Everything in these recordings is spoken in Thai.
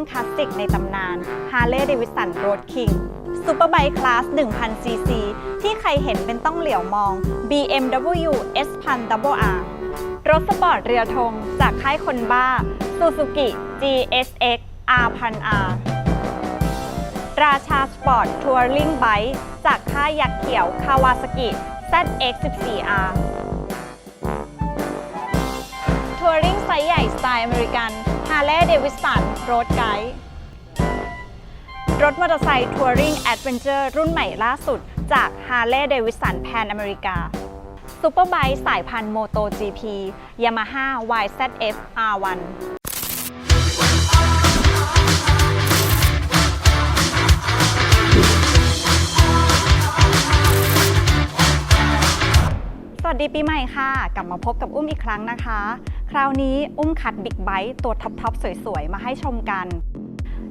งคลาสสิกในตำนาน Harley Davidson Road King ซูเปอร์ไบค์คลาส1000 cc ที่ใครเห็นเป็นต้องเหลียวมอง BMW S 1000 Double R รถสปอร์ตเรือธงจากค่ายคนบ้า Suzuki GSX R 1000 R ราชาสปอร์ตทัวริงไบค์จากค่ายยักษ์เขียวคาวาซากิ ZX14R ทัวริงไซส์ใหญ่สไตล์อเมริกัน Harley Davidson Road Guide รถมอเตอร์ไซค์ทัวริงแอดเวนเจอร์รุ่นใหม่ล่าสุด จาก Harley Davidson Pan America ซูเปอร์ไบค์สายพันธุ์ Moto GP Yamaha YZF R1 สวัสดีปีใหม่ค่ะ กลับมาพบกับอุ้มอีกครั้งนะคะ คราวนี้อุ้มคัดบิ๊กไบค์ตัวท็อปๆสวยๆ มาให้ชมกัน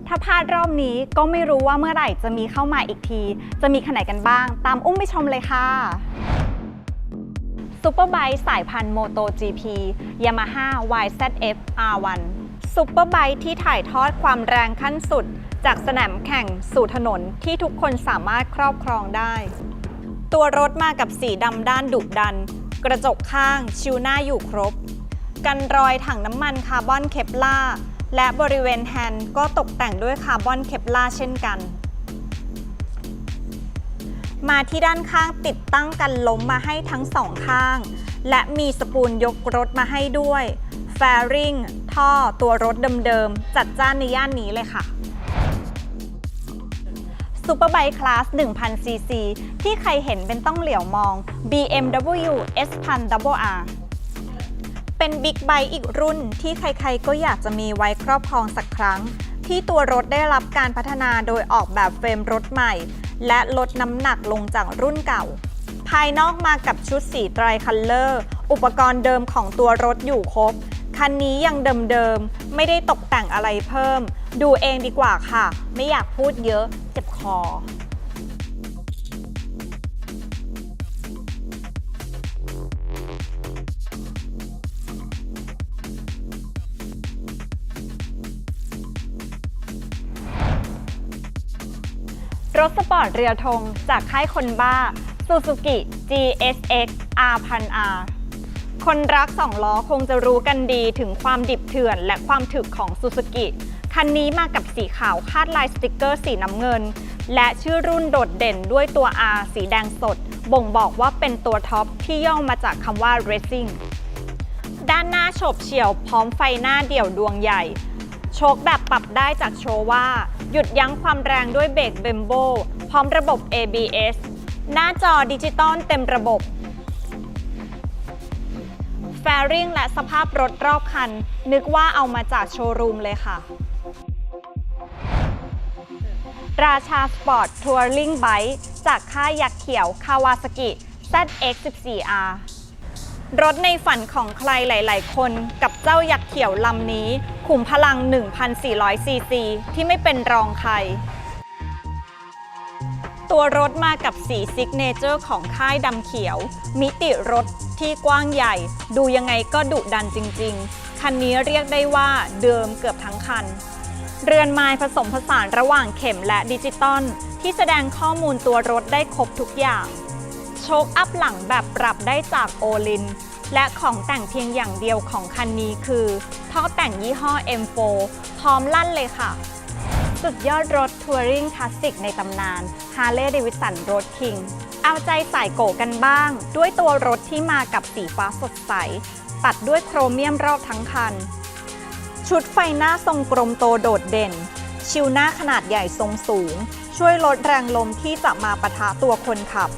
ถ้าพลาดรอบนี้ก็ไม่รู้ว่าเมื่อไหร่จะมีเข้ามาอีกที จะมีขนาดกันบ้าง ตามอุ้มไปชมเลยค่ะซูเปอร์ไบค์สายพันธุ์ Moto GP Yamaha YZF R1 ซูเปอร์ไบค์ที่ถ่ายทอดความแรงขั้นสุด จากสนามแข่งสู่ถนนที่ทุกคนสามารถครอบครองได้ ตัวรถมากับสีดำด้านดุดัน กระจกข้างชิวหน้าอยู่ครบ กันรอยถังน้ำมันคาร์บอนเคปลาร์และบริเวณแฮนด์ก็ตกแต่งด้วยคาร์บอนเคปลาร์เช่นกัน มาที่ด้านข้างติดตั้งกันล้มมาให้ทั้งสองข้าง และมีสปูลยกรถมาให้ด้วยแฟริงท่อตัวรถเดิมๆ จัดจ้านในย่านนี้เลยค่ะซูเปอร์ไบค์คลาส 1000 cc ที่ใครเห็นเป็นต้องเหลียวมอง BMW S 1000 Double R เป็นบิ๊กไบค์อีกรุ่นที่ใครๆ ก็อยากจะมีไว้ครอบครองสักครั้ง ที่ตัวรถได้รับการพัฒนาโดยออกแบบเฟรมรถใหม่ และลดน้ำหนักลงจากรุ่นเก่า ภายนอกมากับชุดสีไตรคัลเลอร์ อุปกรณ์เดิมของตัวรถอยู่ครบ คันนี้ยังเดิมๆ ไม่ได้ตกแต่งอะไรเพิ่ม ดูเองดีกว่าค่ะ ไม่อยากพูดเยอะเจ็บคอ รถสปอร์ตเรือธงจากค่ายคนบ้า Suzuki GSX R 1000 R คนรักสองล้อคงจะรู้กันดีถึงความดิบเถื่อนและความถึกของ Suzuki คันนี้มากับสีขาวคาดลายสติกเกอร์สีน้ำเงิน และชื่อรุ่นโดดเด่นด้วยตัว R สีแดงสด บ่งบอกว่าเป็นตัวท็อปที่ย่อมาจากคำว่า Racing ด้านหน้าโฉบเฉี่ยวพร้อมไฟหน้าเดี่ยวดวงใหญ่ โชคแบบปรับได้จากโชว่าหยุดยั้งความแรงด้วยเบรกเบมโบพร้อมระบบ ABS หน้าจอดิจิตอลเต็มระบบ แฟริงและสภาพรถรอบคัน นึกว่าเอามาจากโชว์รูมเลยค่ะ ราชาสปอร์ตทัวริงไบค์จากค่ายยักษ์เขียวคาวาซากิ ZX14R รถในฝันของใครหลาย ๆ คนกับเจ้ายักษ์เขียวลำนี้ ขุมพลัง 1,400 ซีซี ที่ไม่เป็นรองใคร ตัวรถมากับสีซิกเนเจอร์ของค่ายดำเขียว มิติรถที่กว้างใหญ่ ดูยังไงก็ดุดันจริง ๆ คันนี้เรียกได้ว่าเดิมเกือบทั้งคัน เรือนไม้ผสมผสานระหว่างเข็มและดิจิตอลที่แสดงข้อมูลตัวรถได้ครบทุกอย่าง ชคอัพหลังแบบปรับได้จากโอลิน และของแต่งเพียงอย่างเดียวของคันนี้คือท่อแต่งยี่ห้อ M4 พร้อมลั่นเลยค่ะ สุดยอดรถทัวริงคลาสสิกในตำนาน Harley Davidson Road King เอาใจสายโกกันบ้าง ด้วยตัวรถที่มากับสีฟ้าสดใส ตัดด้วยโครเมียมรอบทั้งคัน ชุดไฟหน้าทรงกลมโตโดดเด่น ชิวหน้าขนาดใหญ่ทรงสูง ช่วยลดแรงลมที่จะมาปะทะตัวคนขับ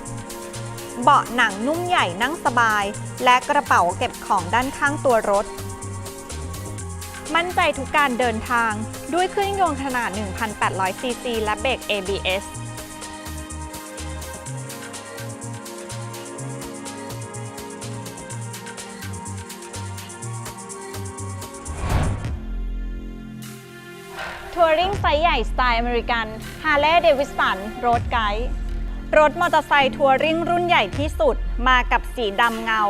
เบาะหนังนุ่มใหญ่นั่งสบาย และกระเป๋าเก็บของด้านข้างตัวรถ มั่นใจทุกการเดินทางด้วยเครื่องยนต์ขนาด 1,800 ซีซีและเบรก ABS ทัวริงไซส์ใหญ่สไตล์อเมริกัน Harley Davidson Road Guide ร รถมอเตอร์ไซค์ทัวริงรุ่นใหญ่ที่สุดมากับสีดำเงา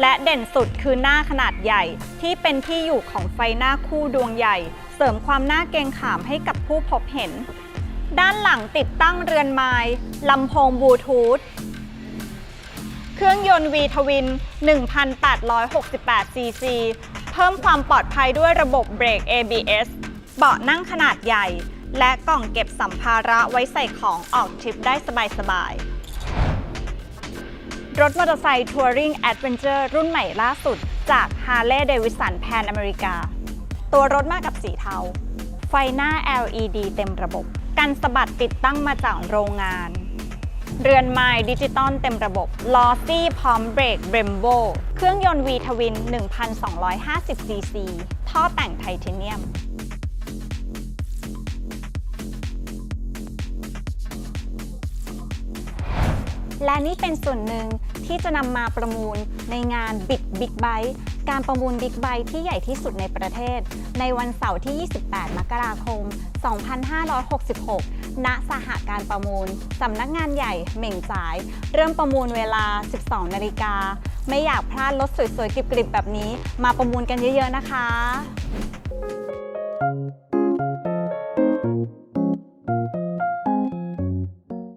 และเด่นสุดคือหน้าขนาดใหญ่ ที่เป็นที่อยู่ของไฟหน้าคู่ดวงใหญ่ เสริมความน่าเกรงขามให้กับผู้พบเห็น ด้านหลังติดตั้งเรือนไม้ลำโพงบลูทูธเครื่องยนต์ V ทวิน 1,868 ซีซี เพิ่มความปลอดภัยด้วยระบบเบรก ABS เบาะนั่งขนาดใหญ่ และกล่องเก็บสัมภาระไว้ใส่ของออกทริปได้สบายๆ รถมอเตอร์ไซค์ทัวริงแอดเวนเจอร์รุ่นใหม่ล่าสุดจาก Harley Davidson Pan America ตัวรถมากับสีเทา ไฟหน้า LED เต็มระบบ กันสะบัดติดตั้งมาจากโรงงาน เรือนไม้ดิจิตอลเต็มระบบลอซี่พร้อมเบรกเบรมโบเครื่องยนต์ V ทวิน 1,250 ซีซี ท่อแต่งไทเทเนียม และนี่เป็นส่วนหนึ่งที่จะนำมาประมูลในงาน Big Big Bike การประมูล Big Bike ที่ใหญ่ที่สุดในประเทศ ในวันเสาร์ที่ 28 มกราคม 2566 ณ สหการประมูล สำนักงานใหญ่เหม่งจ่าย เริ่มประมูลเวลา 12 นาฬิกา ไม่อยากพลาดรถสวยๆกริบๆ แบบนี้ มาประมูลกันเยอะๆนะคะ